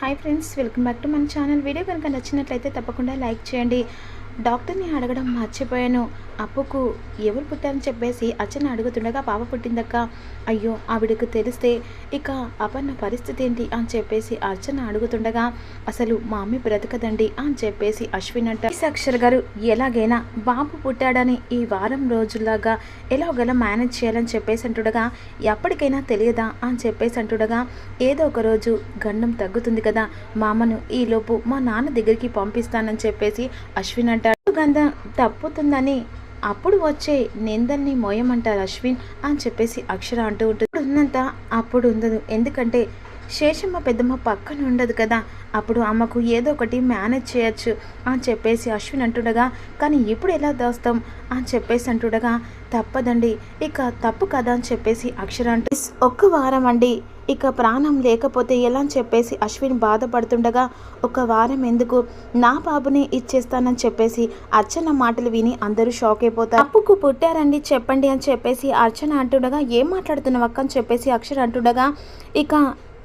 Hi friends welcome back to మన channel video కనుక నచ్చినట్లయితే తప్పకుండా లైక్ చేయండి. డాక్టర్ని అడగడం మర్చిపోయాను. అప్పుకు ఎవరు పుట్టారని చెప్పేసి అచ్చన అడుగుతుండగా పాప పుట్టిందక్క. అయ్యో ఆవిడకు తెలిస్తే ఇక అపన్న పరిస్థితి ఏంటి అని చెప్పేసి అర్చన అడుగుతుండగా అసలు మా అమ్మ బ్రతకదండి అని చెప్పేసి అశ్విన్ అంట. అక్షర్ గారు ఎలాగైనా బాబు పుట్టాడని ఈ వారం రోజుల్లాగా ఎలాగలా మేనేజ్ చేయాలని చెప్పేసి అంటుండగా ఎప్పటికైనా తెలియదా అని చెప్పేసి అంటుండగా ఏదో ఒక రోజు గండం తగ్గుతుంది కదా మా అమ్మను ఈలోపు మా నాన్న దగ్గరికి పంపిస్తానని చెప్పేసి అశ్విన్ అంటాడు. గంధం తప్పుతుందని అప్పుడు వచ్చే నిందల్ని మోయమంటారు అశ్విన్ అని చెప్పేసి అక్షర అంటూ ఉంటుంది. ఉన్నంత అప్పుడు ఉండదు ఎందుకంటే శేషమ్మ పెద్దమ్మ పక్కన ఉండదు కదా. అప్పుడు అమ్మకు ఏదో ఒకటి మేనేజ్ చేయొచ్చు అని చెప్పేసి అశ్విన్ అంటుండగా కానీ ఇప్పుడు ఎలా దాస్తాం? అని చెప్పేసి అంటుండగా తప్పదండి ఇక తప్పు కదా అని చెప్పేసి అక్షర అంటే ఒక్క వారం అండి ఇక ప్రాణం లేకపోతే ఎలా? అని చెప్పేసి అశ్విన్ బాధపడుతుండగా ఒక వారం ఎందుకు? నా బాబుని ఇచ్చేస్తానని చెప్పేసి అర్చన మాటలు విని అందరూ షాక్ అయిపోతారు. అప్పుకు పుట్టారండి చెప్పండి అని చెప్పేసి అర్చన అంటుండగా ఏం మాట్లాడుతున్నావు అక్క? అని చెప్పేసి అక్షర అంటుండగా ఇక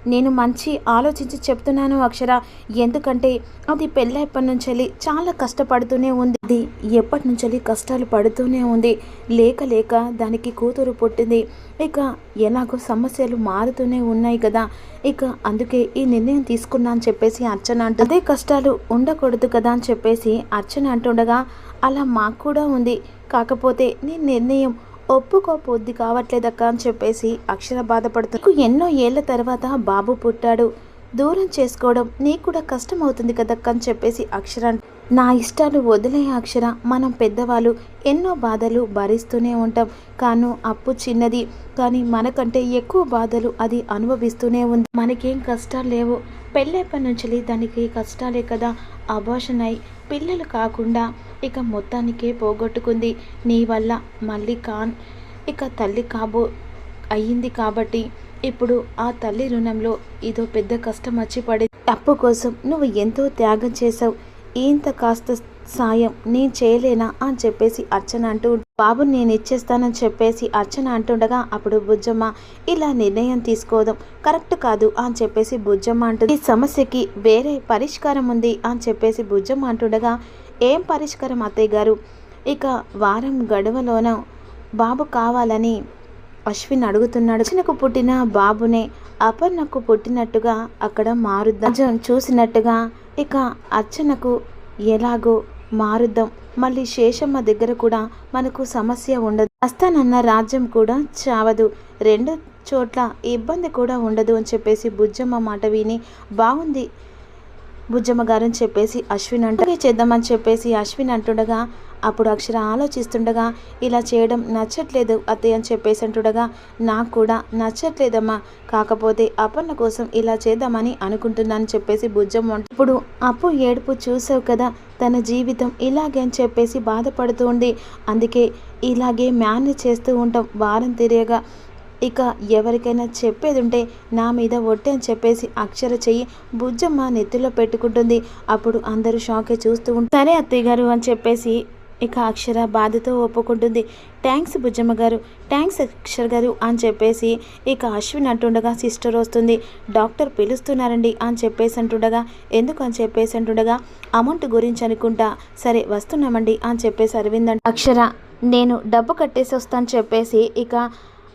నేను మంచి ఆలోచించి చెప్తున్నాను అక్షర. ఎందుకంటే అది పెళ్ళప్పటి నుంచి చాలా కష్టపడుతూనే ఉంది. అది ఎప్పటి నుంచి కష్టాలు పడుతూనే ఉంది. లేక లేక దానికి కూతురు పుట్టింది. ఇక ఎలాగో సమస్యలు మారుతూనే ఉన్నాయి కదా. ఇక అందుకే ఈ నిర్ణయం తీసుకున్నా అని చెప్పేసి అర్చన అంటుంది అదే కష్టాలు ఉండకూడదు కదా అని చెప్పేసి అర్చన అంటుండగా అలా మాకు కూడా ఉంది. కాకపోతే నీ నిర్ణయం ఒప్పుకోపోద్ది కావట్లేదక్క అని చెప్పేసి అక్షర బాధపడుతుంది ఎన్నో ఏళ్ళ తర్వాత బాబు పుట్టాడు. దూరం చేసుకోవడం నీకు కూడా కష్టం అవుతుంది కదక్క అని చెప్పేసి అక్షర నా ఇష్టాలు వదిలే అక్షర. మనం పెద్దవాళ్ళు ఎన్నో బాధలు భరిస్తూనే ఉంటాం. కాను అప్పు చిన్నది. కానీ మనకంటే ఎక్కువ బాధలు అది అనుభవిస్తూనే ఉంది. మనకేం కష్టాలు లేవు. పెళ్ళైప్పటి నుంచి దానికి కష్టాలే కదా. అబోషన్ అయి పిల్లలు కాకుండా ఇక మొత్తానికే పోగొట్టుకుంది. నీ వల్ల మళ్ళీ కాన్ ఇక తల్లి కాబో అయ్యింది కాబట్టి ఇప్పుడు ఆ తల్లి రుణంలో ఇదో పెద్ద కష్టం వచ్చి పడి అప్పు కోసం నువ్వు ఎంతో త్యాగం చేసావు ఇంత కాస్త సాయం నేను చేయలేనా అని చెప్పేసి అర్చన అంటూ బాబు నేను ఇచ్చేస్తానని చెప్పేసి అర్చన అంటుండగా అప్పుడు బుజ్జమ్మ ఇలా నిర్ణయం తీసుకోదాం కరెక్ట్ కాదు అని చెప్పేసి బుజ్జమ్మ అంటుంది. ఈ సమస్యకి వేరే పరిష్కారం ఉంది అని చెప్పేసి బుజ్జమ్మ అంటుండగా ఏం పరిష్కారం అత్తయ్య గారు? ఇక వారం గడువలోన బాబు కావాలని అశ్విన్ అడుగుతున్నాడు. చిన్నకు పుట్టిన బాబునే అపర్ణకు పుట్టినట్టుగా అక్కడ మారుద్దాం. చూసినట్టుగా ఇక అర్చనకు ఎలాగో మారుద్దాం. మళ్ళీ శేషమ్మ దగ్గర కూడా మనకు సమస్య ఉండదు. అస్తానన్న రాజ్యం కూడా చావదు. రెండు చోట్ల ఇబ్బంది కూడా ఉండదు అని చెప్పేసి బుజ్జమ్మ మాట విని బాగుంది బుజ్జమ్మ గారు అని చెప్పేసి అశ్విన్ అంటే చేద్దామని చెప్పేసి అశ్విన్ అంటుండగా అప్పుడు అక్షర ఆలోచిస్తుండగా ఇలా చేయడం నచ్చట్లేదు అత్తయ్య అని చెప్పేసి అంటుండగా నాకు కూడా నచ్చట్లేదమ్మా. కాకపోతే అపర్ణ కోసం ఇలా చేద్దామని అనుకుంటున్నాను చెప్పేసి భుజం ఇప్పుడు అప్పు ఏడుపు చూసావు కదా తన జీవితం ఇలాగే అని చెప్పేసి బాధపడుతూ ఉంది. అందుకే ఇలాగే మేనేజ్ చేస్తూ ఉంటాం. వారం తిరిగగా ఇక ఎవరికైనా చెప్పేది ఉంటే నా మీద ఒట్టే అని చెప్పేసి అక్షర చెయ్యి బుజ్జమ్మ నెత్తిలో పెట్టుకుంటుంది. అప్పుడు అందరూ షాకే చూస్తూ ఉంటారు. సరే అత్తయ్య గారు అని చెప్పేసి ఇక అక్షర బాధతో ఒప్పుకుంటుంది. థ్యాంక్స్ బుజ్జమ్మ గారు థ్యాంక్స్ అక్షర్ గారు అని చెప్పేసి ఇక అశ్విన్ అంటుండగా సిస్టర్ వస్తుంది. డాక్టర్ పిలుస్తున్నారండి అని చెప్పేసి అంటుండగా ఎందుకు? అని చెప్పేసి అంటుండగా అమౌంట్ గురించి అనుకుంటా. సరే వస్తున్నామండి అని చెప్పేసి అరవింద్ అక్షర నేను డబ్బు కట్టేసి వస్తాను చెప్పేసి ఇక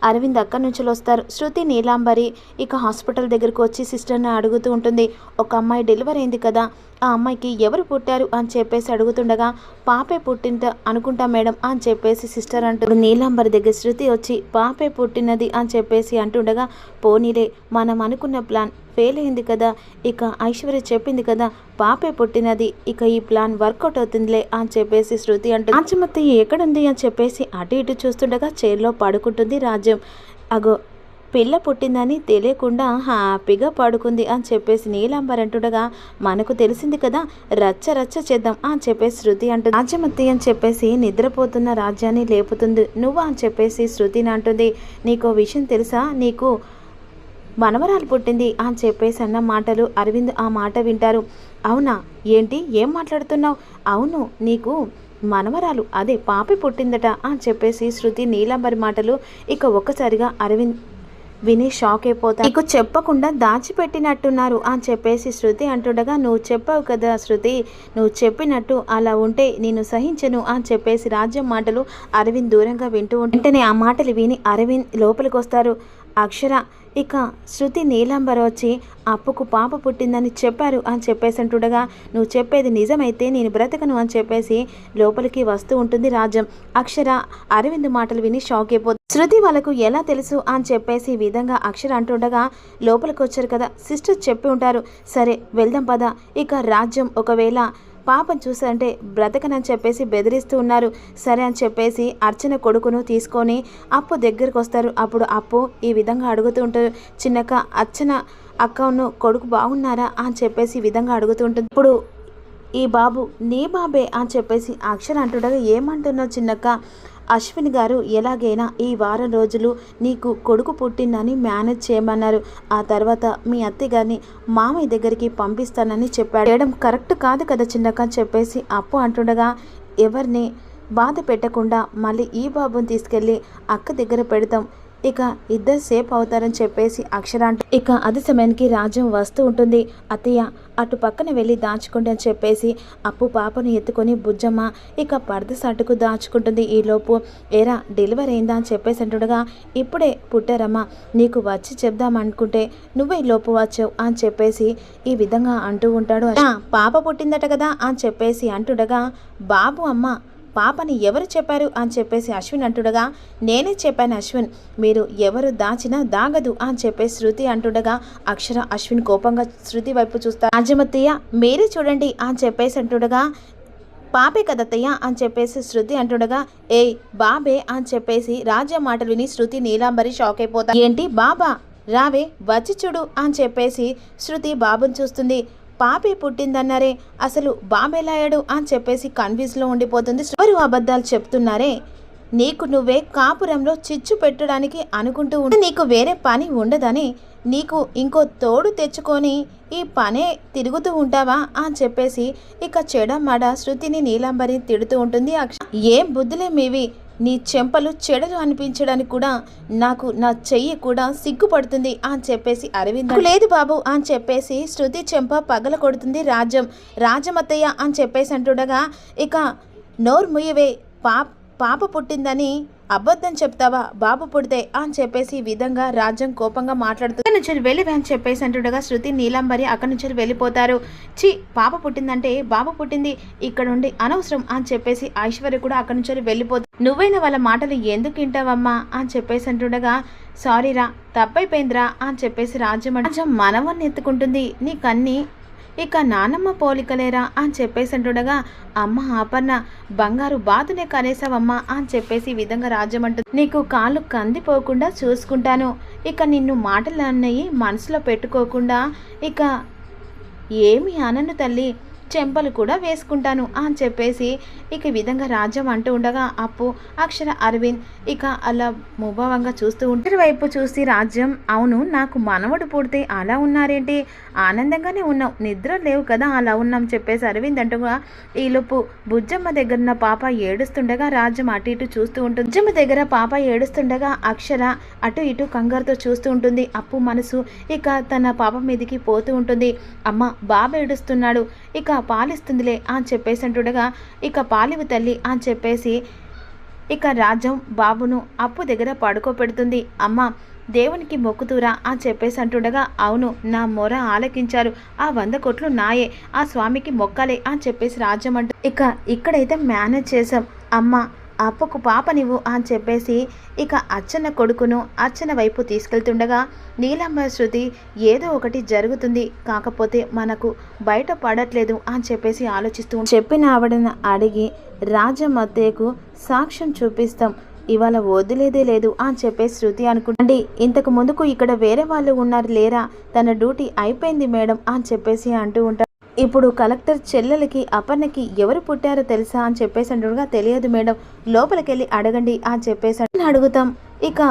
అరవింద్ అక్కడి నుంచి వస్తారు. శృతి నీలాంబరి ఇక హాస్పిటల్ దగ్గరకు వచ్చి సిస్టర్ని అడుగుతూ ఉంటుంది. ఒక అమ్మాయి డెలివరీ అయింది కదా ఆ అమ్మాయికి ఎవరు పుట్టారు అని చెప్పేసి అడుగుతుండగా పాపే పుట్టింట అనుకుంటా మేడం అని చెప్పేసి సిస్టర్ అంటారు నీలాంబరి దగ్గర శృతి వచ్చి పాపే పుట్టినది అని చెప్పేసి అంటుండగా పోనీలే మనం అనుకున్న ప్లాన్ ఫెయిల్ అయింది కదా ఇక ఐశ్వర్య చెప్పింది కదా పాపే పుట్టినది ఇక ఈ ప్లాన్ వర్కౌట్ అవుతుందిలే అని చెప్పేసి శృతి అంటుంది రాజమత్తి ఎక్కడుంది అని చెప్పేసి అటు ఇటు చూస్తుండగా చైర్లో పడుకుంటుంది రాజ్యం. అగో పిల్ల పుట్టిందని తెలియకుండా హ్యాపీగా పడుకుంది అని చెప్పేసి నీలాంబర్ అంటుండగా మనకు తెలిసింది కదా రచ్చ రచ్చ చేద్దాం అని చెప్పేసి శృతి అంటుంది. రాజ్యమతి అని చెప్పేసి నిద్రపోతున్న రాజ్యాన్ని లేపుతుంది. నువ్వు అని చెప్పేసి శృతిని అంటుంది. నీకో విషయం తెలుసా? నీకు మనవరాలు పుట్టింది అని చెప్పేసి అన్న మాటలు అరవింద్ ఆ మాట వింటారు. అవునా? ఏంటి? ఏం మాట్లాడుతున్నావు? అవును నీకు మనవరాలు అదే పాపి పుట్టిందట అని చెప్పేసి శృతి నీలాంబరి మాటలు ఇక ఒక్కసారిగా అరవింద్ విని షాక్ అయిపోతా. నీకు చెప్పకుండా దాచిపెట్టినట్టున్నారు అని చెప్పేసి శృతి అంటుండగా నువ్వు చెప్పావు కదా శృతి నువ్వు చెప్పినట్టు అలా ఉంటే నేను సహించను అని చెప్పేసి రాజ్యం మాటలు అరవింద్ దూరంగా వింటూ ఉంటే వెంటనే ఆ మాటలు విని అరవింద్ లోపలికి వస్తారు అక్షర ఇక శృతి నీలాంబర వచ్చి అప్పుకు పాప పుట్టిందని చెప్పారు అని చెప్పేసి అంటుండగా నువ్వు చెప్పేది నిజమైతే నేను బ్రతకను అని చెప్పేసి లోపలికి వస్తూ ఉంటుంది రాజ్యం. అక్షర అరవింద్ మాటలు విని షాక్ అయిపోతుంది. శృతి వాళ్ళకు ఎలా తెలుసు అని చెప్పేసి ఈ విధంగా అక్షర అంటుండగా లోపలికి వచ్చారు కదా సిస్టర్ చెప్పి ఉంటారు. సరే వెళ్దాం పద. ఇక రాజ్యం ఒకవేళ పాపం చూసంటే బ్రతకనని చెప్పేసి బెదిరిస్తూ ఉన్నారు. సరే అని చెప్పేసి అర్చన కొడుకును తీసుకొని అప్పు దగ్గరికి వస్తారు. అప్పుడు అప్పు ఈ విధంగా అడుగుతూ ఉంటారు. చిన్నక్క అర్చన అక్కను కొడుకు బాగున్నారా అని చెప్పేసి ఈ విధంగా అడుగుతూ ఉంటుంది. ఇప్పుడు ఈ బాబు నీ బాబే అని చెప్పేసి అక్షర అంటుండగా ఏమంటున్నావు చిన్నక్క? అశ్విన్ గారు ఎలాగైనా ఈ వారం రోజులు నీకు కొడుకు పుట్టిందని మేనేజ్ చేయమన్నారు. ఆ తర్వాత మీ అత్తయ్య గారిని మామయ్య దగ్గరికి పంపిస్తానని చెప్పాడు. చేయడం కరెక్ట్ కాదు కదా చిన్నక్క చెప్పేసి అప్పు అంటుండగా ఎవరిని? బాధ పెట్టకుండా మళ్ళీ ఈ బాబుని తీసుకెళ్ళి అక్క దగ్గర పెడతాం ఇక ఇద్దరు సేఫ్ అవుతారని చెప్పేసి అక్షర ఇక అదే సమయానికి రాజ్యం వస్తూ ఉంటుంది. అత్తయ్య అటు పక్కన వెళ్ళి దాచుకోండి అని చెప్పేసి అప్పు పాపను ఎత్తుకొని బుజ్జమ్మ ఇక పరద సట్టుకు దాచుకుంటుంది. ఈలోపు ఏరా డెలివరీ అయిందా? అని చెప్పేసి అంటుండగా ఇప్పుడే పుట్టారమ్మా నీకు వచ్చి చెప్దామనుకుంటే నువ్వే లోపు వచ్చావు అని చెప్పేసి ఈ విధంగా అంటూ ఉంటాడు పాప పుట్టిందట కదా అని చెప్పేసి అంటుండగా బాబు అమ్మ పాపని ఎవరు చెప్పారు అని చెప్పేసి అశ్విన్ అంటుండగా నేనే చెప్పాను అశ్విన్. మీరు ఎవరు దాచినా దాగదు అని చెప్పేసి శృతి అంటుండగా అక్షర అశ్విన్ కోపంగా శృతి వైపు చూస్తారు రాజమత్తయ్య మీరే చూడండి అని చెప్పేసి అంటుండగా పాపే కదత్తయ్య అని చెప్పేసి శృతి అంటుండగా ఏ బాబే అని చెప్పేసి రాజ్య మాటలు విని శృతి నీలాంబరి షాక్ అయిపోతా ఏంటి బాబా రావే వచ్చి చూడు అని చెప్పేసి శృతి బాబుని చూస్తుంది. పాపి పుట్టిందన్నారే. అసలు బాబెలాయాడు అని చెప్పేసి కన్ఫ్యూజ్లో ఉండిపోతుంది ఎవరు అబద్ధాలు చెప్తున్నారే? నీకు నువ్వే కాపురంలో చిచ్చు పెట్టడానికి అనుకుంటూ ఉంటే నీకు వేరే పని ఉండదని. నీకు ఇంకో తోడు తెచ్చుకొని ఈ పనే తిరుగుతూ ఉంటావా? అని చెప్పేసి ఇక చెడమడ శృతిని నీలాంబరి తిడుతూ ఉంటుంది. అక్ష ఏం బుద్ధులే మీవి. నీ చెంపలు చెడలు అనిపించడానికి కూడా నాకు నా చెయ్యి కూడా సిగ్గుపడుతుంది అని చెప్పేసి అరవింద్ లేదు బాబు అని చెప్పేసి శృతి చెంప పగల కొడుతుంది రాజ్యం రాజమత్తయ్య అని చెప్పేసి అంటుండగా ఇక నోరు ముయ్యవే పాప్ పాప పుట్టిందని అబద్ధం చెప్తావా? బాబు పుడితే అని చెప్పేసి ఈ విధంగా రాజ్యం కోపంగా మాట్లాడుతుంది అక్కడి నుంచి వెళ్ళివే అని చెప్పేసి అంటుండగా శృతి నీలాంబరి అక్కడి నుంచి వెళ్ళిపోతారు. చి పాప పుట్టిందంటే బాబు పుట్టింది ఇక్కడ ఉండి అనవసరం అని చెప్పేసి ఐశ్వర్య కూడా అక్కడి నుంచి వెళ్ళిపోతా నువ్వైనా వాళ్ళ మాటలు ఎందుకు వింటావమ్మా? అని చెప్పేసి అంటుండగా సారీరా తప్పైపోయిందిరా అని చెప్పేసి రాజ్యం రాజ్యం మనవన్ని ఎత్తుకుంటుంది నీకన్నీ ఇక నానమ్మ పోలికలేరా అని చెప్పేసి అంటుండగా అమ్మ ఆపన్న బంగారు బాతునే కనేసావమ్మా అని చెప్పేసి ఈ విధంగా రాజ్యం అంటుంది నీకు కాళ్ళు కందిపోకుండా చూసుకుంటాను. ఇక నిన్ను మాటలు అన్నయ్యి మనసులో పెట్టుకోకుండా ఇక ఏమి అనను తల్లి. చెంపలు కూడా వేసుకుంటాను అని చెప్పేసి ఇక ఈ విధంగా రాజ్యం అంటూ ఉండగా అప్పు అక్షర అరవింద్ ఇక అలా ముభావంగా చూస్తూ ఉంటారు వైపు చూసి రాజ్యం అవును నాకు మనవడు పుడితే అలా ఉన్నారేంటి? ఆనందంగానే ఉన్నాం నిద్ర లేవు కదా అలా ఉన్నాం చెప్పేసి అరవింద్ అంటుగా ఈలోపు బుజ్జమ్మ దగ్గర ఉన్న పాప ఏడుస్తుండగా రాజ్యం అటు ఇటు చూస్తూ ఉంటుంది. బుజ్జమ్మ దగ్గర పాప ఏడుస్తుండగా అక్షర అటు ఇటు కంగారుతో చూస్తూ ఉంటుంది. అప్పు మనసు ఇక తన పాప మీదకి పోతూ ఉంటుంది. అమ్మ బాబు ఏడుస్తున్నాడు. ఇక పాలిస్తుందిలే అని చెప్పేసి అంటుండగా ఇక పాలివి తల్లి అని చెప్పేసి ఇక రాజ్యం బాబును అప్పు దగ్గర పడుకోబెడుతుంది. అమ్మ దేవునికి మొక్కుతూరా అని చెప్పేసి అంటుండగా అవును నా మొర ఆలకించారు. ఆ వంద కోట్లు నాయే ఆ స్వామికి మొక్కలే అని చెప్పేసి రాజ్యం అంటు ఇక ఇక్కడైతే మేనేజ్ చేసాం అమ్మ అప్పుకు పాపనివ్వు అని చెప్పేసి ఇక అచ్చన్న కొడుకును అచ్చన వైపు తీసుకెళ్తుండగా నీలమ్మ శృతి ఏదో ఒకటి జరుగుతుంది కాకపోతే మనకు బయట పడట్లేదు అని చెప్పేసి ఆలోచిస్తూ చెప్పిన ఆవిడను అడిగి రాజమత్తయ్యకు సాక్ష్యం చూపిస్తాం ఇవాళ వదిలేదే లేదు అని చెప్పేసి శృతి అనుకుంటండి ఇంతకు ముందుకు ఇక్కడ వేరే వాళ్ళు ఉన్నారు లేరా తన డ్యూటీ అయిపోయింది మేడం అని చెప్పేసి అంటూ ఉంటారు ఇప్పుడు కలెక్టర్ చెల్లెలకి అపర్ణకి ఎవరు పుట్టారో తెలుసా అని చెప్పేసి అంటుండగా తెలియదు మేడం. లోపలికెళ్ళి అడగండి అని చెప్పేసి అడుగుతాం. ఇక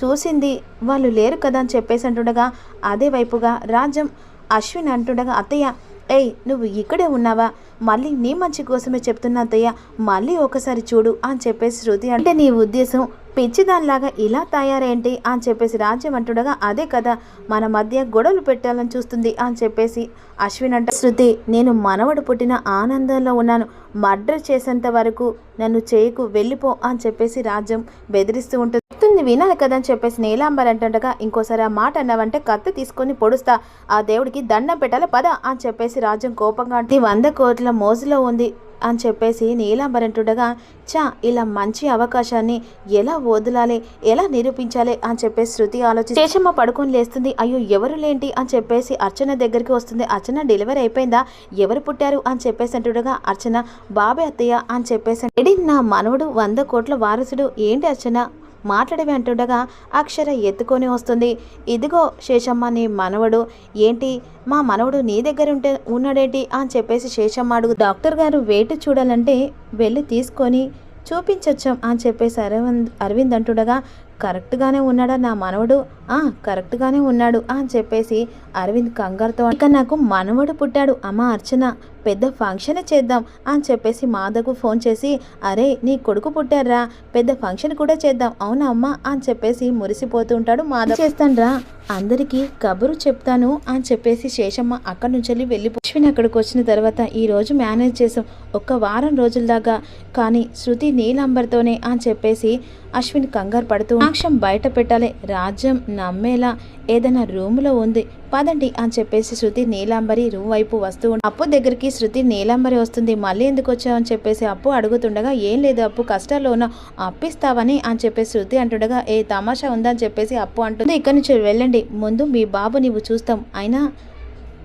చూసింది వాళ్ళు లేరు కదా అని చెప్పేసి అంటుండగా అదే వైపుగా రాజ్యం. అశ్విన్ అంటుండగా అత్తయ్య ఏయ్ నువ్వు ఇక్కడే ఉన్నావా? మళ్ళీ నీ మంచి కోసమే చెప్తున్నా అత్తయ్య. మళ్ళీ ఒకసారి చూడు అని చెప్పేసి శృతి అంటే నీ ఉద్దేశం పిచ్చిదానిలాగా ఇలా తయారేంటి అని చెప్పేసి రాజ్యం అంటుండగా అదే కదా మన మధ్య గొడవలు పెట్టాలని చూస్తుంది అని చెప్పేసి అశ్విన్ అంట శృతి నేను మనవడు పుట్టిన ఆనందంలో ఉన్నాను. మర్డర్ చేసేంత వరకు నన్ను చేయకు వెళ్ళిపో అని చెప్పేసి రాజ్యం బెదిరిస్తూ ఉంటుంది. నేను వినాలి కదా అని చెప్పేసి నీలాంబర్ అంటుండగా ఇంకోసారి ఆ మాట అన్నావంటే కత్తి తీసుకొని పొడుస్తా ఆ దేవుడికి దండం పెట్టాలి పద అని చెప్పేసి రాజ్యం కోపంగా అంటే వంద కోట్ల మోజులో ఉంది అని చెప్పేసి నీలాంబర్ అంటుండగా చా ఇలా మంచి అవకాశాన్ని ఎలా వదలాలి ఎలా నిరూపించాలి అని చెప్పేసి శృతి ఆలోచి శేషమ్మ పడుకొని లేస్తుంది అయ్యో ఎవరు లేంటి అని చెప్పేసి అర్చన దగ్గరికి వస్తుంది. అర్చన డెలివరీ అయిపోయిందా? ఎవరు పుట్టారు? అని చెప్పేసి అంటుండగా అర్చన బాబే అత్తయ్య అని చెప్పేసి "ఏడి నా మనవడు వంద కోట్ల వారసుడు ఏంటి అర్చన? మాట్లాడి అంటుండగా అక్షర ఎత్తుకొని వస్తుంది. ఇదిగో శేషమ్మ నీ మనవడు. ఏంటి? మా మనవడు నీ దగ్గర ఉంటే ఉన్నాడేంటి? అని చెప్పేసి శేషమ్మ అడుగు డాక్టర్ గారు వేటు చూడాలంటే వెళ్ళి తీసుకొని చూపించొచ్చాం అని చెప్పేసి అరవింద్ అరవింద్ అంటుండగా కరెక్ట్గానే ఉన్నాడా నా మనవడు? కరెక్ట్గానే ఉన్నాడు. అని చెప్పేసి అరవింద్ కంగారుతో ఇక నాకు మనవడు పుట్టాడు. అమ్మ అర్చన పెద్ద ఫంక్షన్ చేద్దాం. అని చెప్పేసి మాధవ్కు ఫోన్ చేసి అరే నీ కొడుకు పుట్టారా పెద్ద ఫంక్షన్ కూడా చేద్దాం. అవునా అమ్మ? అని చెప్పేసి మురిసిపోతూ ఉంటాడు మాధవ్. చేస్తాన్రా అందరికీ కబురు చెప్తాను. అని చెప్పేసి శేషమ్మ అక్కడి నుంచి వెళ్ళి వెళ్ళిపో. అశ్విన్ అక్కడికి వచ్చిన తర్వాత ఈ రోజు మేనేజ్ చేసాం. ఒక్క వారం రోజుల దాకా కానీ శృతి నీలంబర్తోనే అని చెప్పేసి అశ్విన్ కంగారు పడుతూ సాక్ష్యం బయట పెట్టాలి. రాజ్యం నమ్మేలా ఏదైనా రూములో ఉంది. పదండి అని చెప్పేసి శృతి నీలాంబరి రూమ్ వైపు వస్తూ అప్పు దగ్గరికి శృతి నీలాంబరి వస్తుంది. మళ్ళీ ఎందుకు వచ్చావని చెప్పేసి అప్పు అడుగుతుండగా ఏం లేదు అప్పు కష్టాల్లో ఉన్న అప్పిస్తావని అని చెప్పేసి శృతి అంటుండగా ఏ తమాషా ఉందని చెప్పేసి అప్పు అంటుంది. ఇక్కడి నుంచి వెళ్ళండి. ముందు మీ బాబు నీవు చూస్తాం. అయినా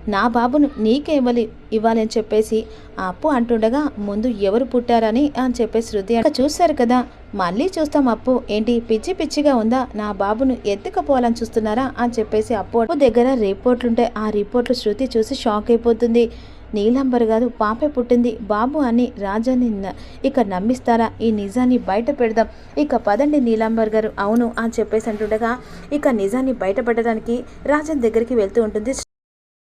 నా బాబును నీకే ఇవ్వాలి ఇవ్వాలని చెప్పేసి ఆ అప్పు అంటుండగా ముందు ఎవరు పుట్టారని అని చెప్పేసి శృతి అంట. చూశారు కదా మళ్ళీ చూస్తాం అప్పు. ఏంటి పిచ్చి పిచ్చిగా ఉందా? నా బాబును ఎత్తుకపోవాలని చూస్తున్నారా అని చెప్పేసి అప్పు అప్పు దగ్గర రిపోర్ట్లుంటాయి ఆ రిపోర్ట్లు శృతి చూసి షాక్ అయిపోతుంది. నీలంబర్ గారు పాపే పుట్టింది బాబు అని రాజాని ఇక నమ్మిస్తారా? ఈ నిజాన్ని బయట పెడదాం. ఇక పదండి నీలాంబర్ గారు అవును అని చెప్పేసి అంటుండగా ఇక నిజాన్ని బయటపెట్టడానికి రాజన్ దగ్గరికి వెళ్తూ ఉంటుంది.